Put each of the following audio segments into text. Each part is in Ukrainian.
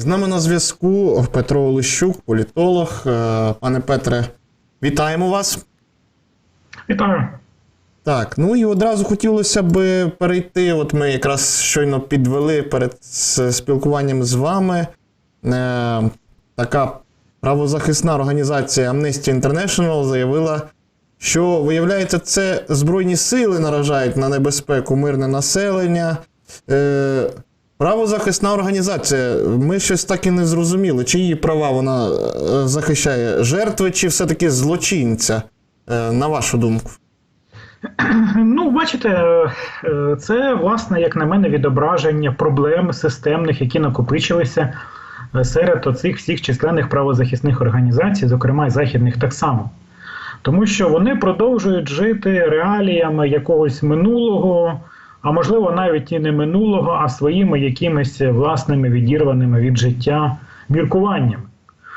З нами на зв'язку Петро Олещук, політолог. Е, Пане Петре, вітаємо вас. Вітаю. Так, ну і одразу хотілося б перейти. От ми якраз щойно підвели перед спілкуванням з вами. Е, така правозахисна організація Amnesty International заявила, що, виявляється, це Збройні сили наражають на небезпеку мирне населення. Е, правозахисна організація. Ми щось так і не зрозуміли, чи її права вона е, захищає жертви, чи все-таки злочинця, е, на вашу думку. Ну, бачите, е, це, власне, як на мене, відображення проблем системних, які накопичилися серед оцих всіх численних правозахисних організацій, зокрема і західних так само. Тому що вони продовжують жити реаліями якогось минулого, а можливо навіть і не минулого, а своїми якимись власними відірваними від життя міркуваннями.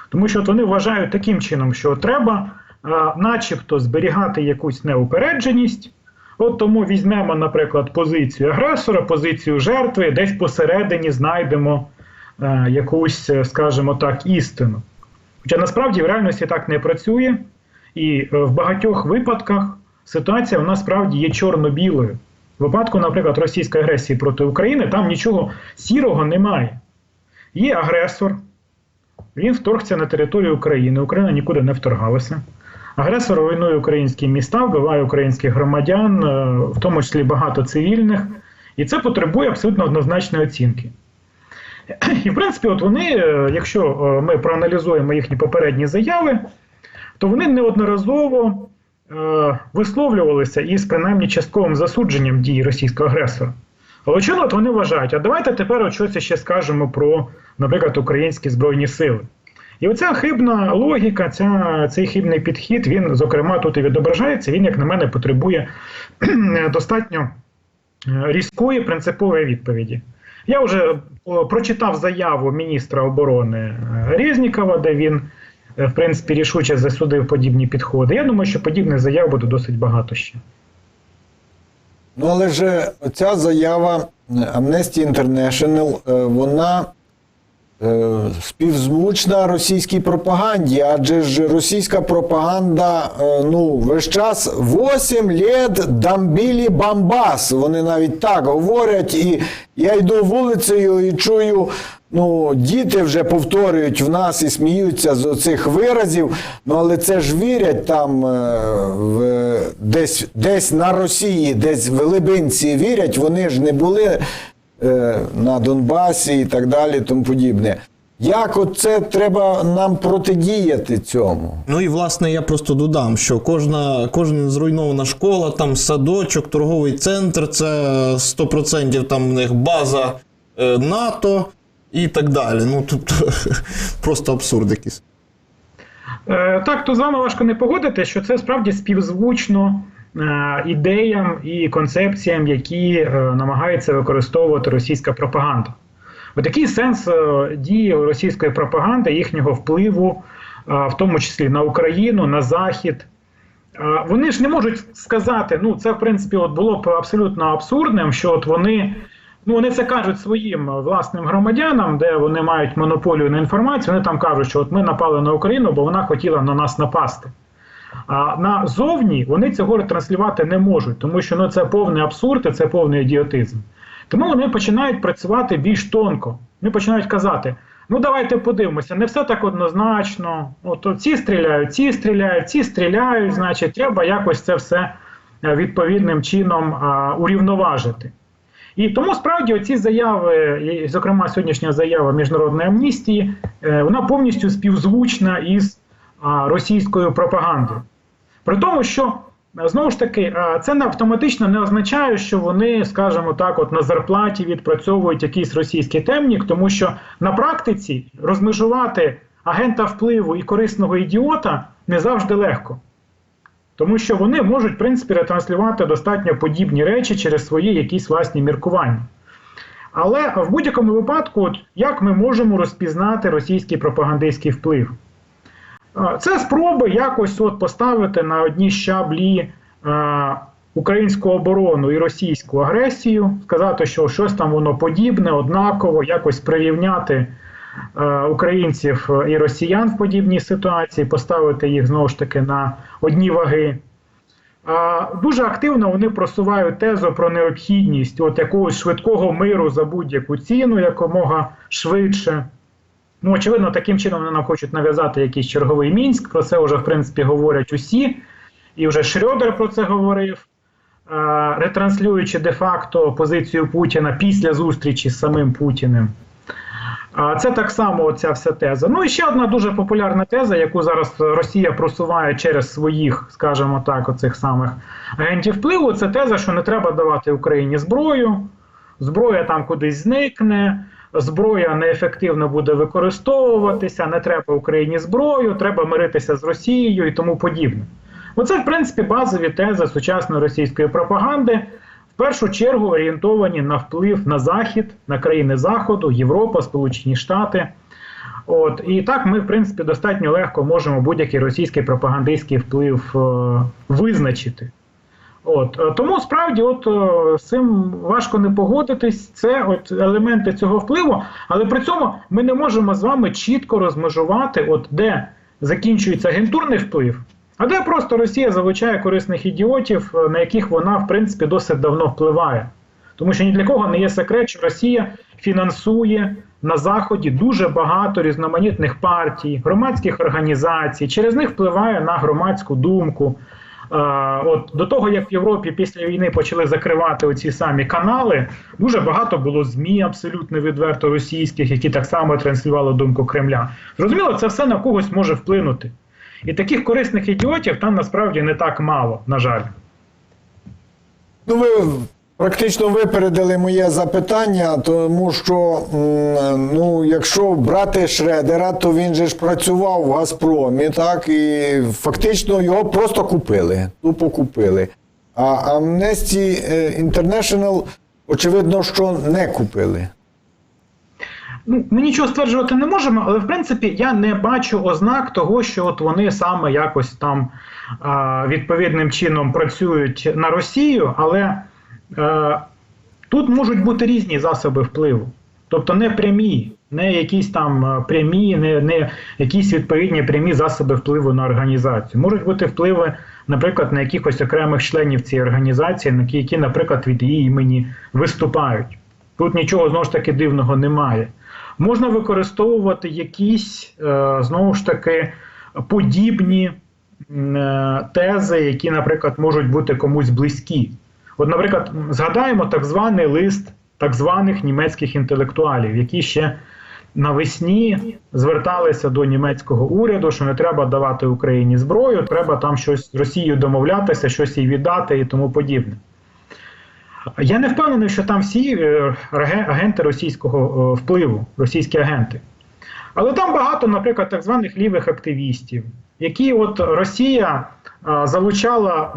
Тому що от вони вважають таким чином, що треба, е, начебто, зберігати якусь неупередженість. От тому візьмемо, наприклад, позицію агресора, позицію жертви, десь посередині знайдемо е, якусь, е, скажімо так, істину. Хоча насправді в реальності так не працює, і е, в багатьох випадках ситуація вона справді є чорно-білою. В випадку, наприклад, російської агресії проти України, там нічого сірого немає. Є агресор, він вторгся на територію України. Україна нікуди не вторгалася. Агресор руйнує українські міста, вбиває українських громадян, е, в тому числі багато цивільних. І це потребує абсолютно однозначної оцінки. І, в принципі, от вони, е, якщо е, ми проаналізуємо їхні попередні заяви, то вони неодноразово висловлювалися із принаймні частковим засудженням дій російського агресора. Але чому вони вважають, а давайте тепер щось ще скажемо про, наприклад, українські збройні сили. І оця хибна логіка, ця, цей хибний підхід, він, зокрема, тут і відображається, він, як на мене, потребує достатньо е, різкої принципової відповіді. Я вже прочитав заяву міністра оборони е, Резнікова, де він, е, в принципі, рішуче засудив подібні підходи. Я думаю, що подібних заяв буде досить багато ще. Ну, але ж ця заява Amnesty International, е, вона е, співзвучна російській пропаганді, адже ж російська пропаганда, е, ну, весь час 8 лет дамбілі бамбас. Вони навіть так говорять, і я йду вулицею і чую. Ну, діти вже повторюють в нас і сміються з оцих виразів. Ну, але це ж вірять там е, в, десь, десь на Росії, десь в Либинці вірять, вони ж не були е, на Донбасі і так далі, тому подібне. Як оце треба нам протидіяти цьому? Ну і власне я просто додам, що кожна, кожна зруйнована школа, там садочок, торговий центр, це 100% там в них база е, НАТО і так далі. Ну тут просто абсурд якийсь. Е, Так, то з вами важко не погодити, що це справді співзвучно е, ідеям і концепціям, які е, намагається використовувати російська пропаганда. Бо такий сенс дії російської пропаганди, їхнього впливу, в тому числі на Україну, на Захід. Вони ж не можуть сказати, ну це в принципі от було б абсолютно абсурдним, що от вони. Ну, вони це кажуть своїм власним громадянам, де вони мають монополію на інформацію. Вони там кажуть, що от ми напали на Україну, бо вона хотіла на нас напасти. А назовні вони цього ретранслювати не можуть, тому що ну, це повний абсурд і це повний ідіотизм. Тому вони починають працювати більш тонко. Вони починають казати: ну давайте подивимося, не все так однозначно. От ці стріляють, ці стріляють, ці стріляють, значить, треба якось це все е, відповідним чином а, урівноважити. І тому справді оці заяви, і, зокрема сьогоднішня заява міжнародної амністії, е, вона повністю співзвучна із російською пропагандою. При тому, що е, знову ж таки, е, це не автоматично не означає, що вони, скажімо так, от на зарплаті відпрацьовують якийсь російський темнік, тому що на практиці розмежувати агента впливу і корисного ідіота не завжди легко. Тому що вони можуть, в принципі, ретранслювати достатньо подібні речі через свої якісь власні міркування. Але в будь-якому випадку, от, як ми можемо розпізнати російський пропагандистський вплив? Це спроби якось от поставити на одні щаблі е, українську оборону і російську агресію, сказати, що щось там воно подібне, однаково, якось прирівняти українців і росіян в подібній ситуації, поставити їх знову ж таки на одні ваги. Дуже активно вони просувають тезу про необхідність от якогось швидкого миру за будь-яку ціну, якомога швидше. Ну, очевидно, таким чином вони нам хочуть нав'язати якийсь черговий мінськ. Про це вже в принципі говорять усі. І вже Шрёдер про це говорив, е, ретранслюючи де-факто позицію Путіна після зустрічі з самим Путіним. Це так само ця вся теза. Ну і ще одна дуже популярна теза, яку зараз Росія просуває через своїх, скажімо так, оцих самих агентів впливу. Це теза, що не треба давати Україні зброю, зброя там кудись зникне, зброя неефективно буде використовуватися, не треба Україні зброю, треба миритися з Росією і тому подібне. Оце, в принципі, базові тези сучасної російської пропаганди, в першу чергу орієнтовані на вплив на Захід, на країни Заходу, Європа, Сполучені Штати. От і так ми, в принципі, достатньо легко можемо будь-який російський пропагандистський вплив е, визначити. От е, тому справді, от е, з цим важко не погодитись. Це от елементи цього впливу, але при цьому ми не можемо з вами чітко розмежувати, от де закінчується агентурний вплив, а де просто Росія залучає корисних ідіотів, е, на яких вона в принципі досить давно впливає. Тому що ні для кого не є секрет, що Росія фінансує на Заході дуже багато різноманітних партій, громадських організацій, через них впливає на громадську думку. Е, От до того, як в Європі після війни почали закривати оці самі канали, дуже багато було ЗМІ абсолютно відверто російських, які так само транслювали думку Кремля. Зрозуміло, це все на когось може вплинути. І таких корисних ідіотів там насправді не так мало, на жаль. Ну, ви практично випередили моє запитання, тому що ну, якщо брати Шредера, то він же ж працював в Газпромі, так, і фактично його просто купили, тупо купили. А Amnesty International, очевидно, що не купили. Ну, ми нічого стверджувати не можемо, але в принципі я не бачу ознак того, що от вони саме якось там а, відповідним чином працюють на Росію, але е, тут можуть бути різні засоби впливу. Тобто не прямі, не якісь там е, прямі, не, не якісь відповідні прямі засоби впливу на організацію. Можуть бути впливи, наприклад, на якихось окремих членів цієї організації, які, наприклад, від її імені виступають. Тут нічого знову ж таки дивного немає. Можна використовувати якісь е, знову ж таки подібні е, тези, які, наприклад, можуть бути комусь близькі. От, наприклад, згадаємо так званий лист так званих німецьких інтелектуалів, які ще навесні зверталися до німецького уряду, що не треба давати Україні зброю, треба там щось з Росією домовлятися, щось їй віддати і тому подібне. Я не впевнений, що там всі е, агенти російського е, впливу, російські агенти. Але там багато, наприклад, так званих лівих активістів, які от Росія е, залучала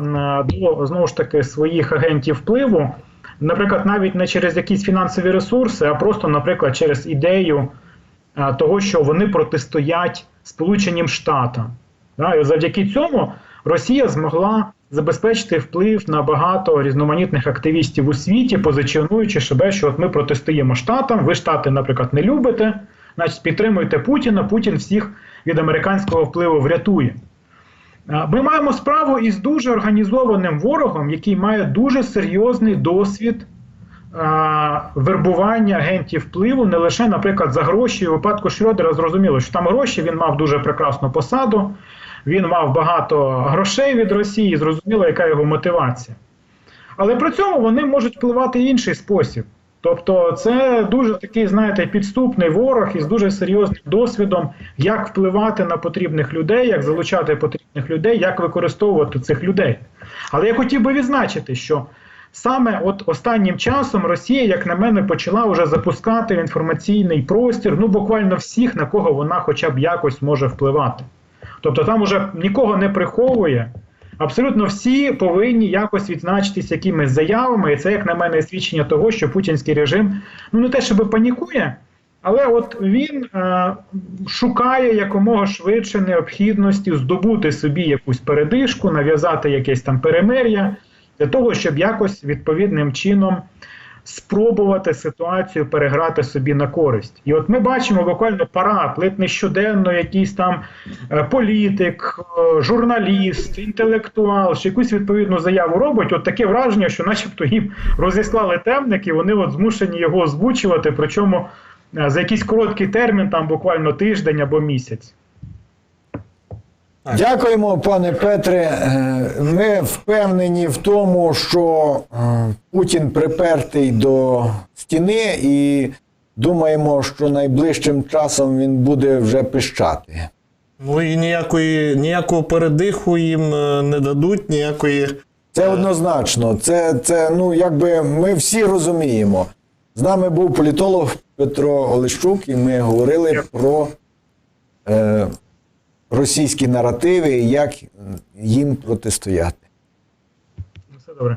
до знову ж таки своїх агентів впливу, наприклад, навіть не через якісь фінансові ресурси, а просто, наприклад, через ідею того, що вони протистоять Сполученим Штатам. Завдяки цьому Росія змогла забезпечити вплив на багато різноманітних активістів у світі, позиціонуючи себе, що от ми протистоїмо штатам. Ви штати, наприклад, не любите, значить підтримуєте Путіна. Путін всіх від американського впливу врятує. Ми маємо справу із дуже організованим ворогом, який має дуже серйозний досвід а, вербування агентів впливу, не лише, наприклад, за гроші. У випадку Шрёдера зрозуміло, що там гроші він мав дуже прекрасну посаду, він мав багато грошей від Росії, зрозуміло, яка його мотивація. Але при цьому вони можуть впливати в інший спосіб. Тобто, це дуже такий, знаєте, підступний ворог із дуже серйозним досвідом, як впливати на потрібних людей, як залучати потрібних людей, як використовувати цих людей. Але я хотів би відзначити, що саме от останнім часом Росія, як на мене, почала вже запускати інформаційний простір, ну буквально всіх, на кого вона хоча б якось може впливати. Тобто там уже нікого не приховує. Абсолютно всі повинні якось відзначитись якимись заявами, і це, як на мене, свідчення того, що путінський режим ну не те, щоб панікує, але от він е, шукає якомога швидше необхідності здобути собі якусь передишку, нав'язати якесь там перемир'я для того, щоб якось відповідним чином спробувати ситуацію переграти собі на користь. І от ми бачимо буквально парад, ледь не щоденно якийсь там е, політик, е, журналіст, інтелектуал, що якусь відповідну заяву робить. От таке враження, що начебто їм розіслали темник, і вони от змушені його озвучувати, причому е, за якийсь короткий термін, там буквально тиждень або місяць. Дякуємо, пане Петре. Е, Ми впевнені в тому, що е, Путін припертий до стіни і думаємо, що найближчим часом він буде вже пищати. Ну і ніякої, ніякого передиху їм е, не дадуть, ніякої. Це однозначно. Це, це ну, якби ми всі розуміємо. З нами був політолог Петро Олещук, і ми говорили про е, російські наративи як їм протистояти. Ну, Все добре.